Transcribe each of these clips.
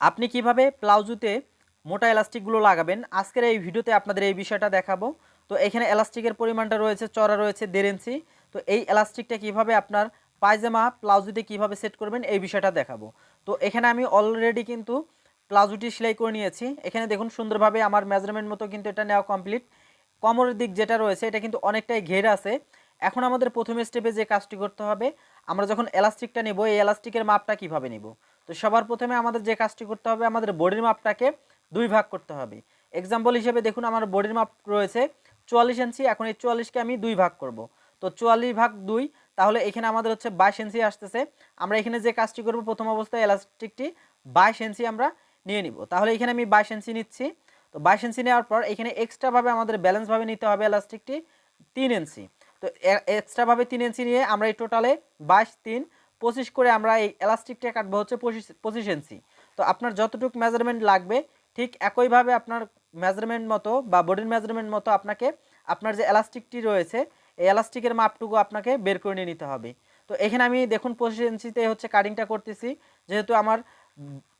আপনি কীভাবে প্লাউজুতে মোটা এলাস্টিকগুলো লাগাবেন? আজকের এই ভিডিওতে আপনাদের এই বিষয়টা দেখাবো। তো এখানে এলাস্টিকের পরিমাণটা রয়েছে চড়া রয়েছে দেড় ইঞ্চি। তো এই এলাস্টিকটা কীভাবে আপনার পায়জামা প্লাউজুতে কীভাবে সেট করবেন এই বিষয়টা দেখাবো। তো এখানে আমি অলরেডি কিন্তু প্লাজোটি সেলাই করে নিয়েছি। এখানে দেখুন সুন্দরভাবে আমার মেজারমেন্ট মতো কিন্তু এটা নেওয়া কমপ্লিট কোমরের দিক যেটা রয়েছে, এটা কিন্তু অনেকটাই ঘের আছে। এখন আমাদের প্রথম স্টেপে যে কাজটি করতে হবে, আমরা যখন এলাস্টিকটা নেব, এই এলাস্টিকের মাপটা কীভাবে নিব? তো সবার প্রথমে আমাদের যে কাজটি করতে হবে, আমাদের বডির মাপটাকে দুই ভাগ করতে হবে। এক্সাম্পল হিসেবে দেখুন, আমার বডির মাপ রয়েছে চুয়াল্লিশ ইঞ্চি এখন এই চুয়াল্লিশকে আমি দুই ভাগ করব। তো চুয়াল্লিশ ভাগ দুই, তাহলে এখানে আমাদের হচ্ছে বাইশ ইঞ্চি আসতেছে। আমরা এখানে যে কাজটি করব, প্রথম অবস্থায় এলাস্টিকটি বাইশ ইঞ্চি আমরা নিয়ে নিব। তাহলে এখানে আমি বাইশ ইঞ্চি নিচ্ছি। তো বাইশ ইঞ্চি নেওয়ার পর এখানে এক্সট্রাভাবে আমাদের ব্যালেন্সভাবে নিতে হবে এলাস্টিকটি তিন ইঞ্চি তো এক্সট্রাভাবে তিন ইঞ্চি নিয়ে আমরা এই টোটালে বাইশ তিন পঁচিশ করে আমরা এই এলাস্টিকটা কাটবো হচ্ছে পঁচিশ পঁচিশ ইঞ্চি তো আপনার যতটুকু মেজারমেন্ট লাগবে, ঠিক একইভাবে আপনার মেজারমেন্ট মতো বা বডির মেজারমেন্ট মতো আপনাকে, আপনার যে এলাস্টিকটি রয়েছে, এই এলাস্টিকের মাপটুকু আপনাকে বের করে নিয়ে নিতে হবে। তো এখানে আমি দেখুন পঁচিশ ইঞ্চিতে হচ্ছে কাটিংটা করতেছি, যেহেতু আমার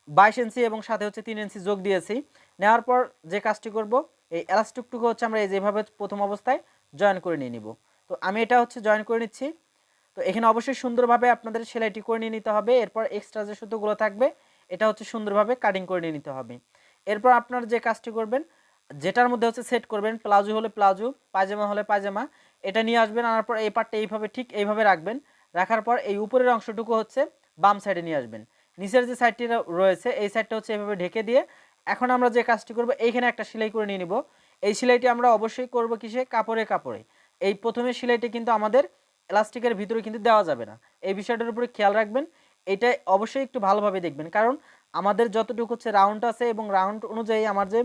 বাইশ ইঞ্চি এবং সাথে হচ্ছে তিন ইঞ্চি যোগ দিয়েছি। নেওয়ার পর যে কাজটি করব, এই এলাস্টিকটুকু হচ্ছে আমরা এই যেভাবে প্রথম অবস্থায় জয়েন করে নিয়ে নিব। তো আমি এটা হচ্ছে জয়েন করে নিচ্ছি। তো এখানে অবশ্যই সুন্দরভাবে আপনাদের সেলাইটি করে নিয়ে নিতে হবে। এরপর এক্সট্রা যে সুতোগুলো থাকবে, এটা হচ্ছে সুন্দরভাবে কাটিং করে নিয়ে নিতে হবে। এরপর আপনার যে কাজটি করবেন, যেটার মধ্যে হচ্ছে সেট করবেন, প্লাজো হলে প্লাজো, পায়জামা হলে পায়জামা, এটা নিয়ে আসবেন, আনার পর এই পার্টটা এইভাবে, ঠিক এইভাবে রাখবেন। রাখার পর এই উপরের অংশটুকু হচ্ছে বাম সাইডে নিয়ে আসবেন। নিচের যে সাইডটি রয়েছে, এই সাইডটা হচ্ছে এভাবে ঢেকে দিয়ে এখন আমরা যে কাজটি করব, এইখানে একটা সেলাই করে নিয়ে নিব। এই সেলাইটি আমরা অবশ্যই করব কিসে? কাপড়ে কাপড়ে। এই প্রথমে সেলাইটি কিন্তু আমাদের এলাস্টিকের ভিতরে কিন্তু দেওয়া যাবে না। এই বিষয়টার উপরে খেয়াল রাখবেন। এটা অবশ্যই একটু ভালোভাবে দেখবেন। কারণ আমাদের যতটুকু হচ্ছে রাউন্ড আছে এবং রাউন্ড অনুযায়ী আমার যে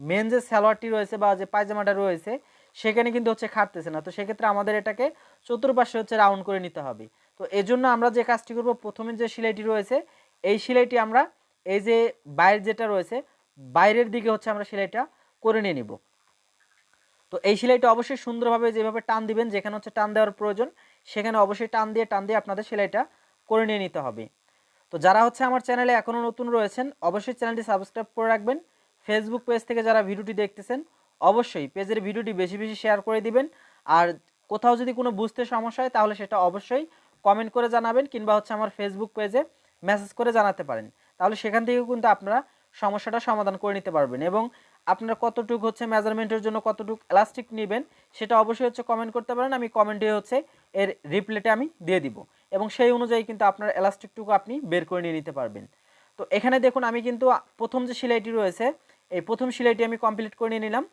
মেন যে সালোয়ারটি রয়েছে বা যে পায়জামাটা রয়েছে, সেখানে কিন্তু হচ্ছে খাটতেছে না। তো সেক্ষেত্রে আমাদের এটাকে চতুর্পাশে হচ্ছে রাউন্ড করে নিতে হবে। তো এই জন্য আমরা যে কাজটি করব, প্রথমে যে সেলাইটি রয়েছে, এই সেলাইটি আমরা এই যে বাইরের যেটা রয়েছে, বাইরের দিকে হচ্ছে আমরা সেলাইটা করে নিয়ে নিব। তো এই সেলাইটা অবশ্যই সুন্দরভাবে যেভাবে টান দিবেন, যেখানে হচ্ছে টান দেওয়ার প্রয়োজন, সেখানে অবশ্যই টান দিয়ে টান দিয়ে আপনাদের সেলাইটা করে নিয়ে নিতে হবে। তো যারা হচ্ছে আমার চ্যানেলে এখনও নতুন রয়েছেন, অবশ্যই চ্যানেলটি সাবস্ক্রাইব করে রাখবেন। ফেসবুক পেজ থেকে যারা ভিডিওটি দেখতেছেন, অবশ্যই পেজের ভিডিওটি বেশি বেশি শেয়ার করে দিবেন। আর কোথাও যদি কোনো বুঝতে সমস্যা হয়, তাহলে সেটা অবশ্যই কমেন্ট করে জানাবেন কিংবা হচ্ছে আমার ফেসবুক পেজে মেসেজ করে জানাতে পারেন। তাহলে সেখান থেকেও কিন্তু আপনারা সমস্যাটা সমাধান করে নিতে পারবেন এবং আপনারা কতটুকু হচ্ছে মেজারমেন্টের জন্য কতটুকু এলাস্টিক নেবেন সেটা অবশ্যই হচ্ছে কমেন্ট করতে পারেন। আমি কমেন্টে হচ্ছে এর রিপ্লেটে আমি দিয়ে দিব এবং সেই অনুযায়ী কিন্তু আপনার এলাস্টিকটুকু আপনি বের করে নিয়ে নিতে পারবেন। তো এখানে দেখুন আমি কিন্তু প্রথম যে সেলাইটি রয়েছে, এই প্রথম সেলাইটি আমি কমপ্লিট করে নিয়ে নিলাম।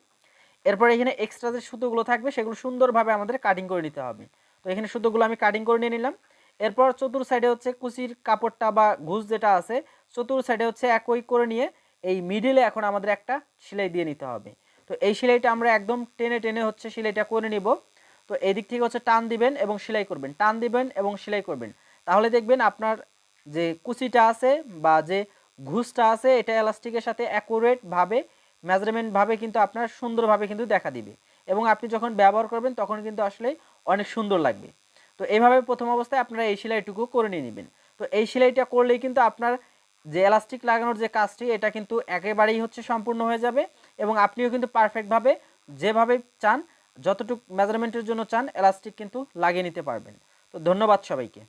এরপর এখানে এক্সট্রা যে সুতোগুলো থাকবে সেগুলো সুন্দরভাবে আমাদের কাটিং করে নিতে হবে। তো এখানে সুতোগুলো আমি কাটিং করে নিয়ে নিলাম। এরপর চতুর সাইডে হচ্ছে কুচির কাপড়টা বা ঘুষ যেটা আছে চতুর সাইডে হচ্ছে একই করে নিয়ে এই মিডিলে এখন আমাদের একটা সেলাই দিয়ে নিতে হবে। তো এই সেলাইটা আমরা একদম টেনে টেনে হচ্ছে সেলাইটা করে নিব। তো এই দিক থেকে হচ্ছে টান দিবেন এবং সেলাই করবেন। টান দিবেন এবং সেলাই করবেন। তাহলে দেখবেন আপনার যে কুচিটা আছে বা যে ঘুষটা আছে, এটা এলাস্টিকের সাথে অ্যাকুরেটভাবে মেজারমেন্টভাবে কিন্তু আপনার সুন্দরভাবে কিন্তু দেখা দিবে। এবং আপনি যখন ব্যবহার করবেন, তখন কিন্তু আসলে অনেক সুন্দর লাগবে। তো এইভাবে প্রথম অবস্থায় আপনারা এই সেলাইটুকু করে নিয়ে নেবেন। তো এই সেলাইটা করলেই কিন্তু আপনার যে এলাস্টিক লাগানোর যে কাজটি, এটা কিন্তু একেবারেই হচ্ছে সম্পূর্ণ হয়ে যাবে এবং আপনিও কিন্তু পারফেক্টভাবে যেভাবে চান, যতটুকু মেজারমেন্টের জন্য চান এলাস্টিক কিন্তু লাগিয়ে নিতে পারবেন। তো ধন্যবাদ সবাইকে।